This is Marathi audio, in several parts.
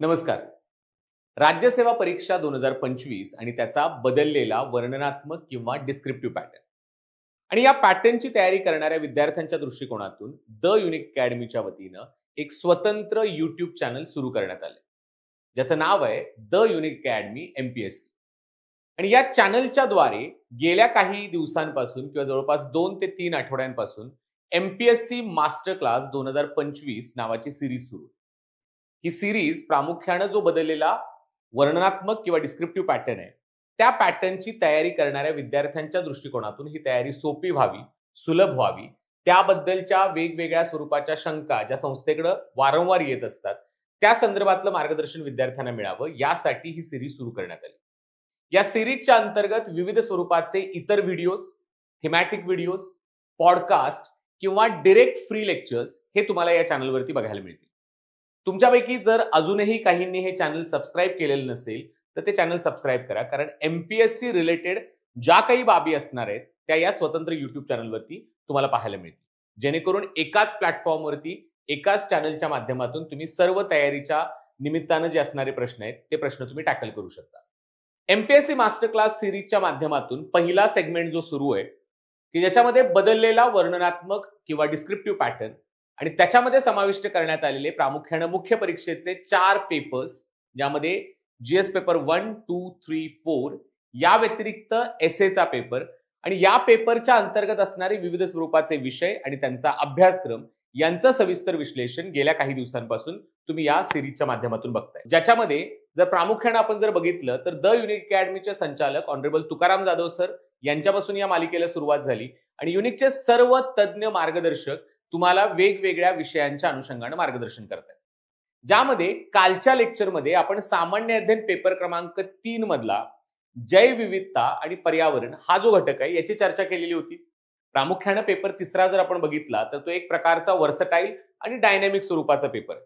नमस्कार. राज्यसेवा परीक्षा दोन हजार पंचवीस आणि त्याचा बदललेला वर्णनात्मक किंवा डिस्क्रिप्टिव्ह पॅटर्न आणि या पॅटर्नची तयारी करणाऱ्या विद्यार्थ्यांच्या दृष्टिकोनातून द युनिक अकॅडमीच्या वतीनं एक स्वतंत्र युट्यूब चॅनल सुरू करण्यात आलं ज्याचं नाव आहे द युनिक अकॅडमी एमपीएससी आणि या चॅनलच्या द्वारे गेल्या काही दिवसांपासून किंवा जवळपास दोन ते तीन आठवड्यांपासून एमपीएससी मास्टर क्लास दोन हजार पंचवीस नावाची सिरीज सुरू. ही सिरीज प्रामुख्यानं जो बदललेला वर्णनात्मक किंवा डिस्क्रिप्टिव्ह पॅटर्न आहे त्या पॅटर्नची तयारी करणाऱ्या विद्यार्थ्यांच्या दृष्टिकोनातून ही तयारी सोपी व्हावी सुलभ व्हावी. त्याबद्दलच्या वेगवेगळ्या स्वरूपाच्या शंका ज्या संस्थेकडे वारंवार येत असतात त्या संदर्भातलं मार्गदर्शन विद्यार्थ्यांना मिळावं यासाठी ही सिरीज सुरू करण्यात आली. या सिरीजच्या अंतर्गत विविध स्वरूपाचे इतर व्हिडिओज थेमॅटिक व्हिडिओज पॉडकास्ट किंवा डिरेक्ट फ्री लेक्चर्स हे तुम्हाला या चॅनलवरती बघायला मिळतील. तुमच्यापैकी जर अजूनही काहींनी हे चॅनल सबस्क्राईब केलेलं नसेल तर ते चॅनल सबस्क्राईब करा. कारण एमपीएससी रिलेटेड ज्या काही बाबी असणार आहेत त्या या स्वतंत्र युट्यूब चॅनलवरती तुम्हाला पाहायला मिळतील. जेणेकरून एकाच प्लॅटफॉर्मवरती एकाच चॅनलच्या माध्यमातून तुम्ही सर्व तयारीच्या निमित्तानं जे असणारे प्रश्न आहेत ते प्रश्न तुम्ही टॅकल करू शकता. एमपीएससी मास्टर क्लास सिरीजच्या माध्यमातून पहिला सेगमेंट जो सुरू आहे की ज्याच्यामध्ये बदललेला वर्णनात्मक किंवा डिस्क्रिप्टिव्ह पॅटर्न आणि त्याच्यामध्ये समाविष्ट करण्यात आलेले प्रामुख्यानं मुख्य परीक्षेचे चार पेपर्स ज्यामध्ये GS paper one two three four या व्यतिरिक्त एसएचा पेपर आणि या पेपरच्या अंतर्गत असणारे विविध स्वरूपाचे विषय आणि त्यांचा अभ्यासक्रम यांचं सविस्तर विश्लेषण गेल्या काही दिवसांपासून तुम्ही या सिरीजच्या माध्यमातून बघताय. ज्याच्यामध्ये जर प्रामुख्यानं आपण जर बघितलं तर द युनिक अकॅडमीचे संचालक ऑनरेबल तुकाराम जाधव सर यांच्यापासून या मालिकेला सुरुवात झाली आणि युनिकचे सर्व तज्ज्ञ मार्गदर्शक तुम्हाला वेगवेगळ्या विषयांच्या अनुषंगाने मार्गदर्शन करतात ज्यामध्ये कालच्या लेक्चरमध्ये आपण सामान्य अध्ययन पेपर क्रमांक तीन मधला जैवविविधता आणि पर्यावरण हा जो घटक आहे याची चर्चा केलेली होती. प्रामुख्यानं पेपर तिसरा जर आपण बघितला तर तो एक प्रकारचा वर्सटाईल आणि डायनॅमिक स्वरूपाचा पेपर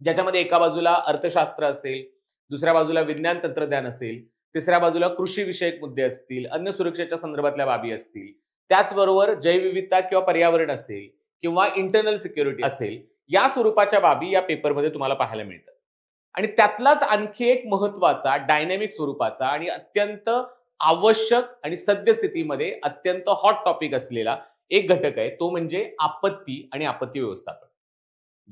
ज्याच्यामध्ये एका बाजूला अर्थशास्त्र असेल दुसऱ्या बाजूला विज्ञान तंत्रज्ञान असेल तिसऱ्या बाजूला कृषी विषयक मुद्दे असतील अन्न सुरक्षेच्या संदर्भातल्या बाबी असतील त्याचबरोबर जैवविविधता किंवा पर्यावरण असेल किंवा इंटरनल सिक्युरिटी असेल या स्वरूपाच्या बाबी या पेपरमध्ये तुम्हाला पाहायला मिळतात आणि त्यातलाच आणखी एक महत्त्वाचा डायनॅमिक स्वरूपाचा आणि अत्यंत आवश्यक आणि सद्यस्थितीमध्ये अत्यंत हॉट टॉपिक असलेला एक घटक आहे तो म्हणजे आपत्ती आणि आपत्ती व्यवस्थापन.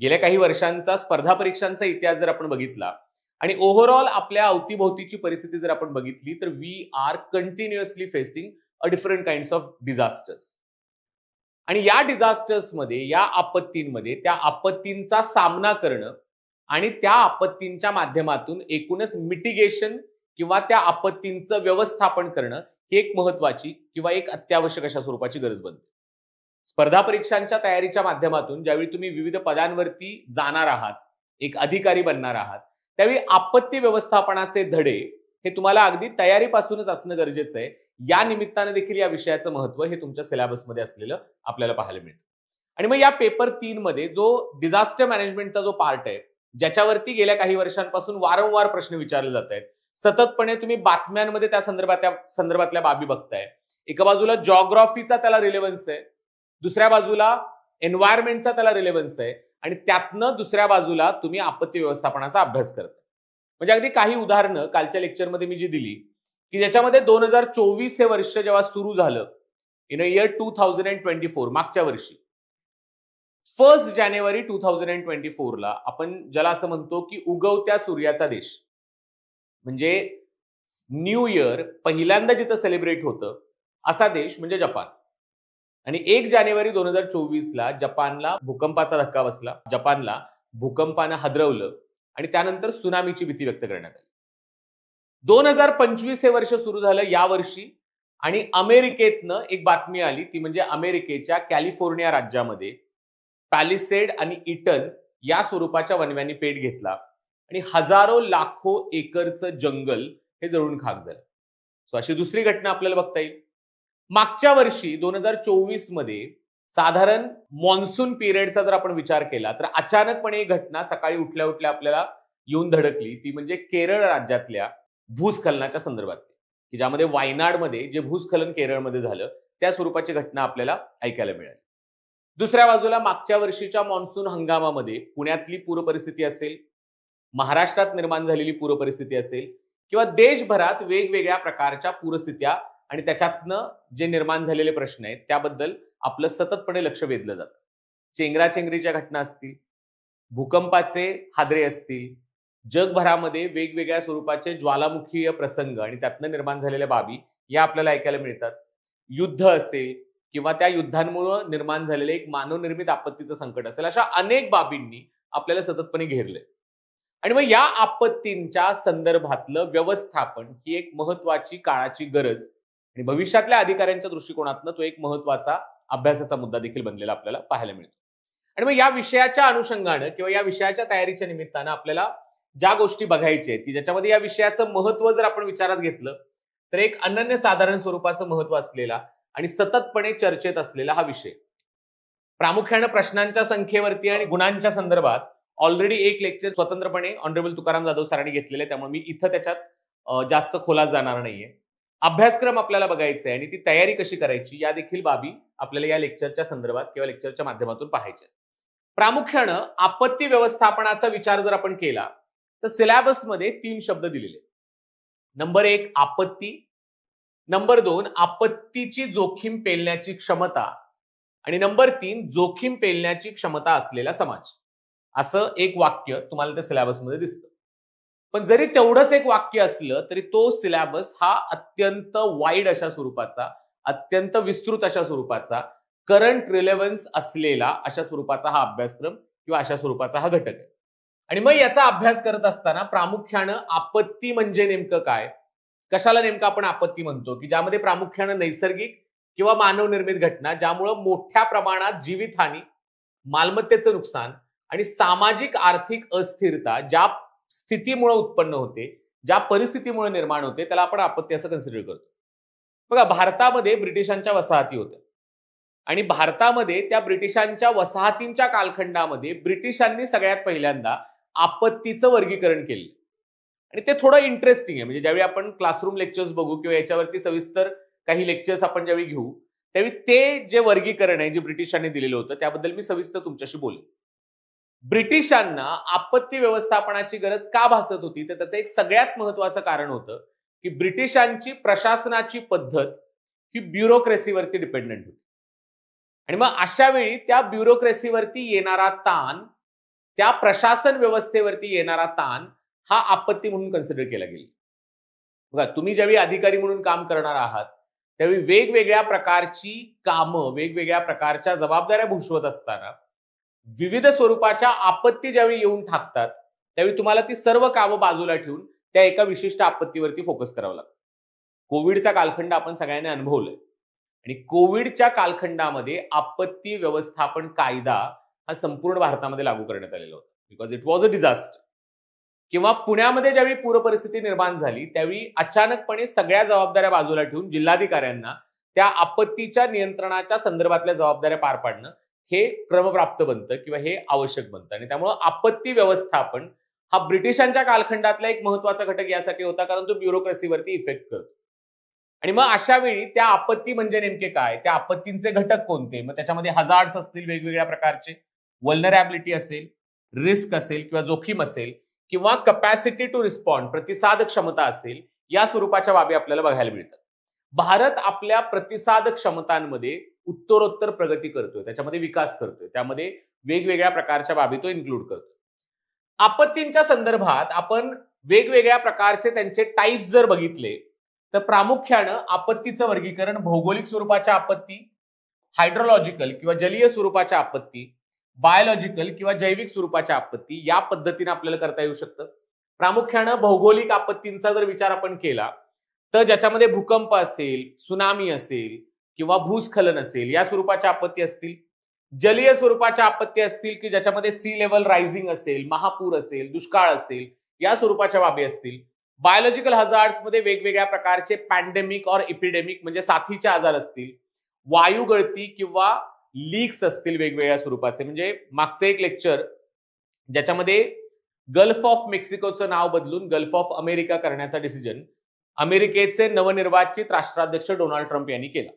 गेल्या काही वर्षांचा स्पर्धा परीक्षांचा इतिहास जर आपण बघितला आणि ओव्हरऑल आपल्या अवतीभोवतीची परिस्थिती जर आपण बघितली तर we are continuously facing a different kind of disasters आणि या डिझास्टर्समध्ये या आपत्तींमध्ये त्या आपत्तींचा सामना करणं आणि त्या आपत्तींच्या माध्यमातून एकूणच मिटिगेशन किंवा त्या आपत्तींचं व्यवस्थापन करणं ही एक महत्वाची किंवा एक अत्यावश्यक अशा स्वरूपाची गरज बनते. स्पर्धा परीक्षांच्या तयारीच्या माध्यमातून ज्यावेळी तुम्ही विविध पदांवरती जाणार आहात एक अधिकारी बनणार आहात त्यावेळी आपत्ती व्यवस्थापनाचे धडे हे तुम्हाला अगदी तयारीपासूनच असणं गरजेचं आहे. या निमित्ताने देखील या विषयाचं महत्त्व हे तुमच्या सिलेबसमध्ये असलेलं आपल्याला पाहायला मिळतं. आणि मग या पेपर तीन मध्ये जो डिझास्टर मॅनेजमेंटचा जो पार्ट आहे ज्याच्यावरती गेल्या काही वर्षांपासून वारंवार प्रश्न विचारले जात आहेत सततपणे तुम्ही बातम्यांमध्ये त्या संदर्भात त्या संदर्भातल्या बाबी बघताय. एका बाजूला जॉग्रॉफीचा त्याला रिलेव्हन्स आहे दुसऱ्या बाजूला एन्व्हायरमेंटचा त्याला रिलेव्हन्स आहे आणि त्यातनं दुसऱ्या बाजूला तुम्ही आपत्ती व्यवस्थापनाचा अभ्यास करताय. म्हणजे अगदी काही उदाहरणं कालच्या लेक्चरमध्ये मी जी दिली की ज्याच्यामध्ये दोन हजार चोवीस हे वर्ष जेव्हा सुरू झालं in a year two thousand and twenty four मागच्या वर्षी. First January two thousand and twenty फोरला आपण ज्याला असं म्हणतो की उगवत्या सूर्याचा देश. म्हणजे न्यू इयर पहिल्यांदा जिथं सेलिब्रेट होतं असा देश म्हणजे जपान. आणि एक जानेवारी दोन हजार चोवीसला जपानला भूकंपाचा धक्का बसला. जपानला भूकंपानं हादरवलं आणि त्यानंतर सुनामीची भीती व्यक्त करण्यात आली. दोन हजार पंचवीस हे वर्ष सुरू झालं या वर्षी. आणि अमेरिकेतनं एक बातमी आली ती म्हणजे अमेरिकेच्या कॅलिफोर्निया राज्यामध्ये पॅलिसेड आणि इटन या स्वरूपाच्या वनव्यांनी पेट घेतला. आणि हजारो लाखो एकरचं जंगल हे जळून खाक झालं. सो अशी दुसरी घटना आपल्याला बघता येईल. मागच्या वर्षी दोन हजार चोवीसमध्ये साधारण मॉन्सून पिरियडचा जर आपण विचार केला तर अचानकपणे ही घटना सकाळी उठल्या उठल्या आपल्याला येऊन धडकली. ती म्हणजे केरळ राज्यातल्या भूस्खलनाच्या संदर्भात. की ज्यामध्ये वायनाडमध्ये जे भूस्खलन केरळमध्ये झालं त्या स्वरूपाची घटना आपल्याला ऐकायला मिळाली. दुसऱ्या बाजूला मागच्या वर्षीच्या मॉन्सून हंगामामध्ये पुण्यातली पूरपरिस्थिती असेल महाराष्ट्रात निर्माण झालेली पूरपरिस्थिती असेल किंवा देशभरात वेगवेगळ्या प्रकारच्या पूरस्थित्या आणि त्याच्यातनं जे निर्माण झालेले प्रश्न आहेत त्याबद्दल आपलं सततपणे लक्ष वेधलं जातं. चेंगराचेंगरीच्या घटना असतील भूकंपाचे हादरे असतील जगभरामध्ये वेगवेगळ्या स्वरूपाचे ज्वालामुखीय प्रसंग आणि त्यातनं निर्माण झालेल्या बाबी या आपल्याला ऐकायला मिळतात. युद्ध असेल किंवा त्या युद्धांमुळे निर्माण झालेले एक मानवनिर्मित आपत्तीचं संकट असेल अशा अनेक बाबींनी आपल्याला सततपणे घेरले आणि मग या आपत्तींच्या संदर्भातलं व्यवस्थापन ही एक महत्वाची काळाची गरज आणि भविष्यातल्या अधिकाऱ्यांच्या दृष्टिकोनातनं तो एक महत्त्वाचा अभ्यासाचा मुद्दा देखील बनलेला आपल्याला पाहायला मिळतो. आणि मग या विषयाच्या अनुषंगानं किंवा या विषयाच्या तयारीच्या निमित्तानं आपल्याला ज्या गोष्टी बघायच्या आहेत की ज्याच्यामध्ये या विषयाचं महत्त्व जर आपण विचारात घेतलं तर एक अनन्यसाधारण स्वरूपाचं महत्त्व असलेला आणि सततपणे चर्चेत असलेला हा विषय. प्रामुख्यानं प्रश्नांच्या संख्येवरती आणि गुणांच्या संदर्भात ऑलरेडी एक लेक्चर स्वतंत्रपणे ऑनरेबल तुकाराम जाधव सरांनी घेतलेलं आहे, त्यामुळे मी इथं त्याच्यात जास्त खोला जाणार नाहीये. अभ्यासक्रम आपल्याला बघायचा आहे आणि ती तयारी कशी करायची या देखील बाबी आपल्याला या लेक्चरच्या संदर्भात किंवा लेक्चरच्या माध्यमातून पाहायच्या प्रामुख्यानं आपत्ती व्यवस्थापनाचा विचार जर आपण केला तर सिलॅबसमध्ये तीन शब्द दिलेले. नंबर एक आपत्ती. नंबर दोन आपत्तीची जोखीम पेलण्याची क्षमता. आणि नंबर तीन जोखीम पेलण्याची क्षमता असलेला समाज. असं एक वाक्य तुम्हाला त्या सिलॅबसमध्ये दिसतं. पण जरी तेवढंच एक वाक्य असलं तरी तो सिलॅबस हा अत्यंत वाईड अशा स्वरूपाचा अत्यंत विस्तृत अशा स्वरूपाचा करंट रिलेव्हन्स असलेला अशा स्वरूपाचा हा अभ्यासक्रम किंवा अशा स्वरूपाचा हा घटक आहे. आणि मग याचा अभ्यास करत असताना प्रामुख्यानं आपत्ती म्हणजे नेमकं काय? कशाला नेमकं आपण आपत्ती म्हणतो? की ज्यामध्ये प्रामुख्यानं नैसर्गिक किंवा मानवनिर्मित घटना ज्यामुळं मोठ्या प्रमाणात जीवितहानी मालमत्तेचं नुकसान आणि सामाजिक आर्थिक अस्थिरता ज्या स्थितीमुळे उत्पन्न होते ज्या परिस्थितीमुळे निर्माण होते त्याला आपण आपत्ती असं कन्सिडर करतो. बघा भारतामध्ये ब्रिटिशांच्या वसाहती होत्या. आणि भारतामध्ये त्या ब्रिटिशांच्या वसाहतींच्या कालखंडामध्ये ब्रिटिशांनी सगळ्यात पहिल्यांदा आपत्तीचं वर्गीकरण केलं. आणि ते थोडं इंटरेस्टिंग आहे. म्हणजे ज्यावेळी आपण क्लासरूम लेक्चर्स बघू किंवा याच्यावरती सविस्तर काही लेक्चर्स आपण ज्यावेळी घेऊ त्यावेळी ते जे वर्गीकरण आहे जे ब्रिटिशांनी दिलेलं होतं त्याबद्दल मी सविस्तर तुमच्याशी बोलेन. ब्रिटिशांना आपत्ती व्यवस्थापनाची गरज का भासत होती? तर त्याचं एक सगळ्यात महत्वाचं कारण होतं की ब्रिटिशांची प्रशासनाची पद्धत ही ब्युरोक्रेसीवरती डिपेंडंट होती. आणि मग अशा वेळी त्या ब्युरोक्रेसीवरती येणारा ताण त्या प्रशासन व्यवस्थेवरती येणारा ताण हा आपत्ती म्हणून कन्सिडर केला गेला. बघा तुम्ही ज्यावेळी अधिकारी म्हणून काम करणार आहात त्यावेळी वेगवेगळ्या प्रकारची कामं वेगवेगळ्या प्रकारच्या जबाबदाऱ्या भूषवत असताना विविध स्वरूपाच्या आपत्ती ज्यावेळी येऊन ठाकतात त्यावेळी तुम्हाला ती सर्व कामं बाजूला ठेवून त्या एका विशिष्ट आपत्तीवरती फोकस करावं लागतं. कोविडचा कालखंड आपण सगळ्यांनी अनुभवलाय. आणि कोविडच्या कालखंडामध्ये आपत्ती व्यवस्थापन कायदा हा संपूर्ण भारतामध्ये लागू करण्यात आलेला होता. Because it was a disaster किंवा पुण्यामध्ये ज्यावेळी पूरपरिस्थिती निर्माण झाली त्यावेळी अचानकपणे सगळ्या जबाबदाऱ्या बाजूला ठेवून जिल्हाधिकाऱ्यांना त्या आपत्तीच्या नियंत्रणाच्या संदर्भातल्या जबाबदाऱ्या पार पाडणं हे क्रमप्राप्त बनतं किंवा हे आवश्यक बनतं. आणि त्यामुळं आपत्ती व्यवस्थापन हा ब्रिटिशांच्या कालखंडातला एक महत्त्वाचा घटक यासाठी होता कारण तो ब्युरोक्रेसीवरती इफेक्ट करतो. आणि मग अशा वेळी त्या आपत्ती म्हणजे नेमके काय? त्या आपत्तींचे घटक कोणते? मग त्याच्यामध्ये हजार्ड्स असतील वेगवेगळ्या प्रकारचे. वल्नरॅबिलिटी असेल रिस्क असेल किंवा जोखीम असेल किंवा कपॅसिटी टू रिस्पॉन्ड प्रतिसाद क्षमता असेल या स्वरूपाच्या बाबी आपल्याला बघायला मिळतात. भारत आपल्या प्रतिसाद क्षमतांमध्ये उत्तरोत्तर प्रगती करतोय त्याच्यामध्ये विकास करतोय त्यामध्ये वेगवेगळ्या प्रकारच्या बाबी तो इन्क्लूड करतोय. आपत्तींच्या संदर्भात आपण वेगवेगळ्या प्रकारचे त्यांचे टाईप्स जर बघितले तर प्रामुख्यानं आपत्तीचं वर्गीकरण भौगोलिक स्वरूपाच्या आपत्ती हायड्रोलॉजिकल किंवा जलीय स्वरूपाच्या आपत्ती बायोलॉजिकल किंवा जैविक स्वरूपाच्या आपत्ती या पद्धतीने आपल्याला करता येऊ शकतं. प्रामुख्यानं भौगोलिक आपत्तींचा जर विचार आपण केला तर ज्याच्यामध्ये भूकंप असेल सुनामी असेल किंवा भूस्खलन असेल या स्वरूपाच्या आपत्ती असतील. जलीय स्वरूपाच्या आपत्ती असतील की ज्याच्यामध्ये सी लेवल रायझिंग असेल महापूर असेल दुष्काळ असेल या स्वरूपाच्या बाबी असतील. बायोलॉजिकल हजार्ड्समध्ये वेगवेगळ्या प्रकारचे पॅन्डेमिक और इपिडेमिक म्हणजे साथीचे आजार असतील. वायू गळती किंवा लीक्स असतील वेगवेगळ्या स्वरूपाचे. म्हणजे मागचं एक लेक्चर ज्याच्यामध्ये गल्फ ऑफ मेक्सिकोचं नाव बदलून गल्फ ऑफ अमेरिका करण्याचा डिसिजन अमेरिकेचे नवनिर्वाचित राष्ट्राध्यक्ष डोनाल्ड ट्रम्प यांनी केला.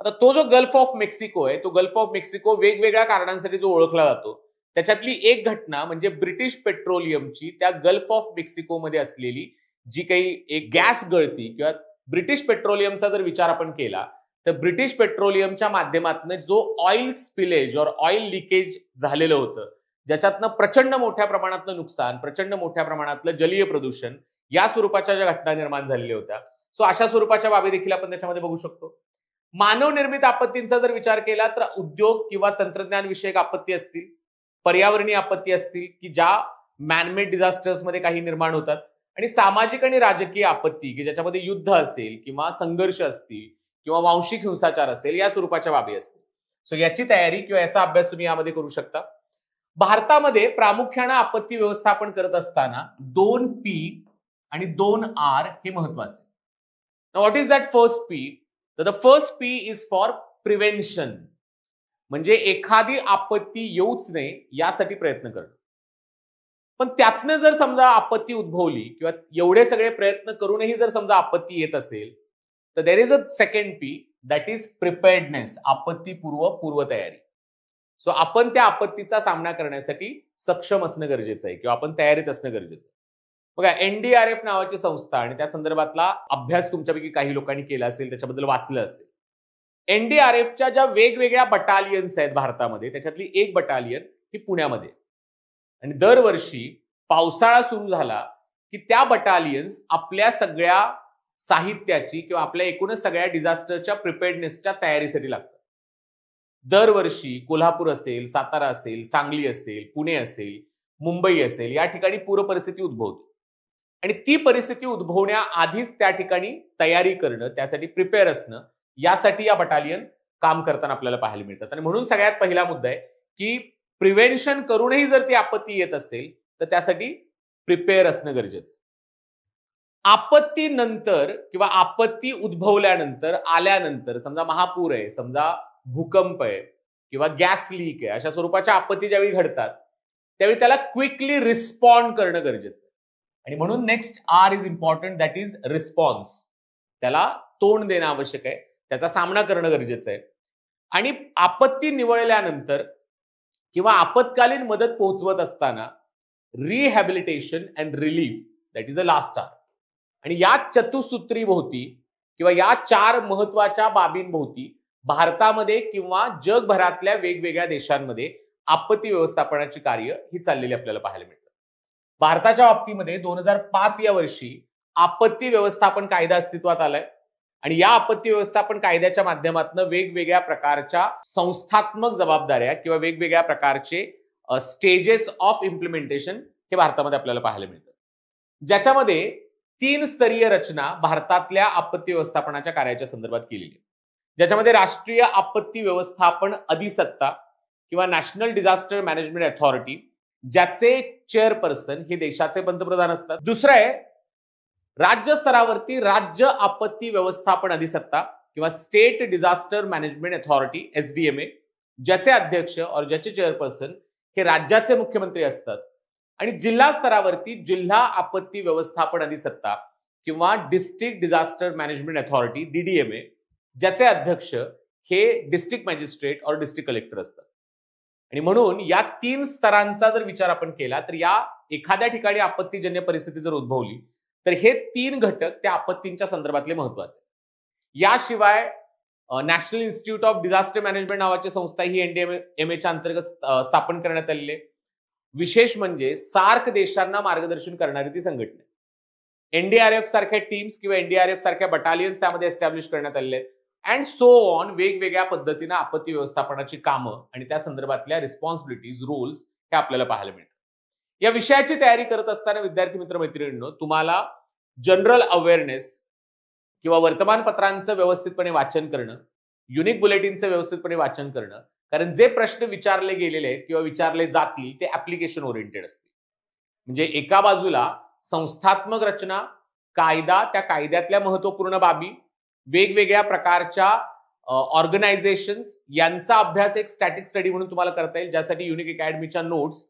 आता तो जो गल्फ ऑफ मेक्सिको आहे तो गल्फ ऑफ मेक्सिको वेगवेगळ्या कारणांसाठी जो ओळखला जातो त्याच्यातली एक घटना म्हणजे ब्रिटिश पेट्रोलियमची त्या गल्फ ऑफ मेक्सिकोमध्ये असलेली जी काही एक गॅस गळती किंवा ब्रिटिश पेट्रोलियमचा जर विचार आपण केला तर ब्रिटिश पेट्रोलियमच्या माध्यमातून जो ऑइल स्पिलेज और ऑइल लिकेज झालेलं होतं ज्याच्यातनं प्रचंड मोठ्या प्रमाणातलं नुकसान प्रचंड मोठ्या प्रमाणातलं जलीय प्रदूषण या स्वरूपाच्या ज्या घटना निर्माण झालेल्या होत्या. सो अशा स्वरूपाच्या बाबी देखील आपण त्याच्यामध्ये बघू शकतो. मानव निर्मित आपत्तींचा जर विचार केला तर उद्योग किंवा तंत्रज्ञान विषयक आपत्ती असतील पर्यावरणीय आपत्ती असतील की ज्या मॅनमेड डिझास्टर्समध्ये काही निर्माण होतात आणि सामाजिक आणि राजकीय आपत्ती की ज्याच्यामध्ये युद्ध असेल किंवा संघर्ष असतील किंवा वांशिक हिंसाचार असेल या स्वरूपाच्या बाबी असतील. सो याची तयारी किंवा याचा अभ्यास तुम्ही यामध्ये करू शकता. भारतामध्ये प्रामुख्यानं आपत्ती व्यवस्थापन करत असताना दोन पी आणि दोन आर हे महत्त्वाचे what is that first P तर the first P is for prevention म्हणजे एखादी आपत्ती येऊच नये यासाठी प्रयत्न करणं. पण त्यातनं जर समजा आपत्ती उद्भवली किंवा एवढे सगळे प्रयत्न करूनही जर समजा आपत्ती येत असेल तर there is a second P that is preparedness आपत्तीपूर्व पूर्वतयारी. सो आपण त्या आपत्तीचा सामना करण्यासाठी सक्षम असणं गरजेचं आहे किंवा आपण तयारीत असणं गरजेचं आहे. बघा एनडीआरएफ नावाची संस्था आणि त्या संदर्भातला अभ्यास तुमच्यापैकी काही लोकांनी केला असेल त्याच्याबद्दल वाचलं असेल. एनडीआरएफच्या ज्या वेगवेगळ्या बटालियन्स आहेत भारतामध्ये त्याच्यातली एक बटालियन ही पुण्यामध्ये. आणि दरवर्षी पावसाळा सुरू झाला की त्या बटालियन्स आपल्या सगळ्या साहित्याची किंवा आपल्या एकूणच सगळ्या डिझास्टरच्या प्रिपेअर्डनेसच्या तयारीसाठी लागतं. दरवर्षी कोल्हापूर असेल सातारा असेल सांगली असेल पुणे असेल मुंबई असेल या ठिकाणी पूर परिस्थिती उद्भवते. आणि ती परिस्थिती उद्भवण्याआधीच त्या ठिकाणी तयारी करणं त्यासाठी प्रिपेअर असणं यासाठी या बटालियन काम करताना आपल्याला पाहायला मिळतात. आणि म्हणून सगळ्यात पहिला मुद्दा आहे की प्रिव्हेन्शन करूनही जर ती आपत्ती येत असेल तर त्यासाठी प्रिपेअर असणं गरजेचं आपत्तीनंतर किंवा आपत्ती उद्भवल्यानंतर आल्यानंतर समजा महापूर आहे समजा भूकंप आहे किंवा गॅस लीक आहे अशा स्वरूपाच्या आपत्ती ज्यावेळी घडतात त्यावेळी त्याला क्विकली रिस्पॉन्ड करणं गरजेचं आहे. आणि म्हणून next R is important that is response. त्याला तोंड देणं आवश्यक आहे त्याचा सामना करणं गरजेचं आहे. आणि आपत्ती निवळल्यानंतर किंवा आपत्कालीन मदत पोहोचवत असताना rehabilitation and relief that is a last R आणि या चतुसूत्री भोवती किंवा या चार महत्त्वाच्या बाबींभोवती भारतामध्ये किंवा जगभरातल्या वेगवेगळ्या देशांमध्ये आपत्ती व्यवस्थापनाची कार्य ही चाललेली आपल्याला पाहायला मिळतात भारताच्या बाबतीमध्ये दोन हजार पाच या वर्षी आपत्ती व्यवस्थापन कायदा अस्तित्वात आलाय आणि या आपत्ती व्यवस्थापन कायद्याच्या माध्यमातून वेगवेगळ्या प्रकारच्या संस्थात्मक जबाबदाऱ्या किंवा वेगवेगळ्या प्रकारचे स्टेजेस ऑफ इम्प्लिमेंटेशन हे भारतामध्ये आपल्याला पाहायला मिळतं. ज्याच्यामध्ये तीन स्तरीय रचना भारतातल्या आपत्ती व्यवस्थापनाच्या कार्याच्या संदर्भात केलेली आहे ज्याच्यामध्ये राष्ट्रीय आपत्ती व्यवस्थापन अधिसत्ता किंवा नॅशनल डिझास्टर मॅनेजमेंट अथॉरिटी ज्याचे चेअरपर्सन हे देशाचे पंतप्रधान असतात. दुसरं आहे राज्य स्तरावरती राज्य आपत्ती व्यवस्थापन अधिसत्ता किंवा state disaster management authority SDMA ज्याचे अध्यक्ष और ज्याचे चेअरपर्सन हे राज्याचे मुख्यमंत्री असतात. आणि जिल्हा स्तरावरती जिल्हा आपत्ती व्यवस्थापन अधिसत्ता किंवा district disaster management authority DDMA ज्याचे अध्यक्ष हे डिस्ट्रिक्ट मॅजिस्ट्रेट और डिस्ट्रिक्ट कलेक्टर असतात. आणि म्हणून या तीन स्तरांचा जर विचार आपण केला तर या एखाद्या ठिकाणी आपत्तीजन्य परिस्थिती जर उद्भवली तर हे तीन घटक त्या आपत्तींच्या संदर्भातले महत्त्वाचे याशिवाय national institute of disaster management नावाची संस्था ही एनडीएम एच्या अंतर्गत स्थापन करण्यात आलेली आहे. विशेष म्हणजे सार्क देशांना मार्गदर्शन करणारी ती संघटना. एनडीआरएफ सारख्या टीम्स किंवा एनडीआरएफ सारख्या बटालियन्स त्यामध्ये एस्टॅब्लिश करण्यात आले आहेत. अँड सो ऑन वेगवेगळ्या पद्धतीनं आपत्ती व्यवस्थापनाची कामं आणि त्या संदर्भातल्या रिस्पॉन्सिबिलिटीज रोल्स हे आपल्याला पाहायला मिळतात. या विषयाची तयारी करत असताना विद्यार्थी मित्र मैत्रिणींनो तुम्हाला जनरल अवेअरनेस किंवा वर्तमानपत्रांचं व्यवस्थितपणे वाचन करणं युनिक बुलेटिनचं व्यवस्थितपणे वाचन करणं कारण जे प्रश्न विचारले गेलेले आहेत किंवा विचारले जातील ते ऍप्लिकेशन ओरिएंटेड असतील. म्हणजे एका बाजूला संस्थात्मक रचना कायदा त्या कायद्यातल्या महत्त्वपूर्ण बाबी वेगवेगळ्या प्रकारच्या ऑर्गनायझेशन्स यांचा अभ्यास एक स्टॅटिक स्टडी म्हणून तुम्हाला करता येईल ज्यासाठी युनिक अकॅडमीच्या नोट्स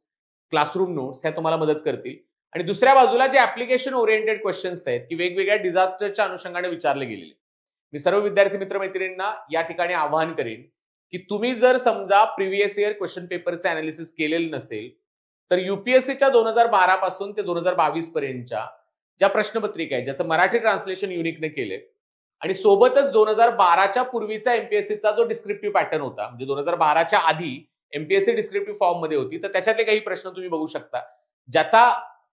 क्लासरूम नोट्स ह्या तुम्हाला मदत करतील. आणि दुसऱ्या बाजूला जे ऍप्लिकेशन ओरिएंटेड क्वेश्चन्स आहेत की वेगवेगळ्या डिझास्टरच्या अनुषंगाने विचारले गेलेले मी सर्व विद्यार्थी मित्र मैत्रिणींना या ठिकाणी आवाहन करेन की तुम्ही जर समजा प्रिव्हियस इयर क्वेश्चन पेपरचे अनालिसिस केलेलं नसेल तर युपीएससीच्या दोन हजार बारा पासून ते दोन हजार बावीस पर्यंतच्या ज्या प्रश्नपत्रिका आहेत ज्याचं मराठी ट्रान्सलेशन युनिकने केले आणि सोबतच दोन हजार बाराच्या पूर्वीचा एमपीएससीचा जो डिस्क्रिप्टिव्ह पॅटर्न होता म्हणजे दोन हजार बाराच्या आधी एमपीएससी डिस्क्रिप्टिव्ह फॉर्ममध्ये होती तर त्याच्यातले काही प्रश्न तुम्ही बघू शकता. ज्याचा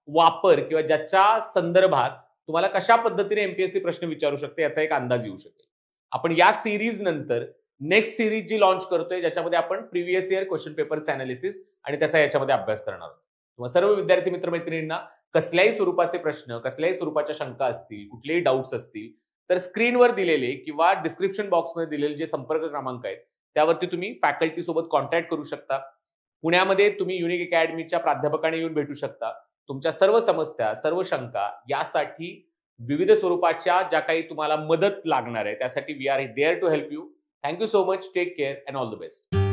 वापर किंवा ज्याच्या संदर्भात तुम्हाला कशा पद्धतीने एमपीएससी प्रश्न विचारू शकते याचा एक अंदाज येऊ शकेल. आपण या सिरीज नंतर नेक्स्ट सिरीज जी लॉन्च करतोय ज्याच्यामध्ये आपण प्रिव्हियस इयर क्वेश्चन पेपरचे अनालिसिस आणि त्याचा याच्यामध्ये अभ्यास करणार आहोत. सर्व विद्यार्थी मित्रमैत्रिणींना कसल्याही स्वरूपाचे प्रश्न कसल्याही स्वरूपाच्या शंका असतील कुठलेही डाऊट्स असतील तर स्क्रीनवर दिलेले किंवा डिस्क्रिप्शन बॉक्समध्ये दिलेले जे संपर्क क्रमांक आहेत त्यावरती तुम्ही फॅकल्टी सोबत कॉन्टॅक्ट करू शकता. पुण्यामध्ये तुम्ही युनिक अकॅडमीच्या प्राध्यापकाने येऊन भेटू शकता. तुमच्या सर्व समस्या सर्व शंका यासाठी विविध स्वरूपाच्या ज्या काही तुम्हाला मदत लागणार आहे त्यासाठी we are there to help you Thank you so much. Take care and all the best.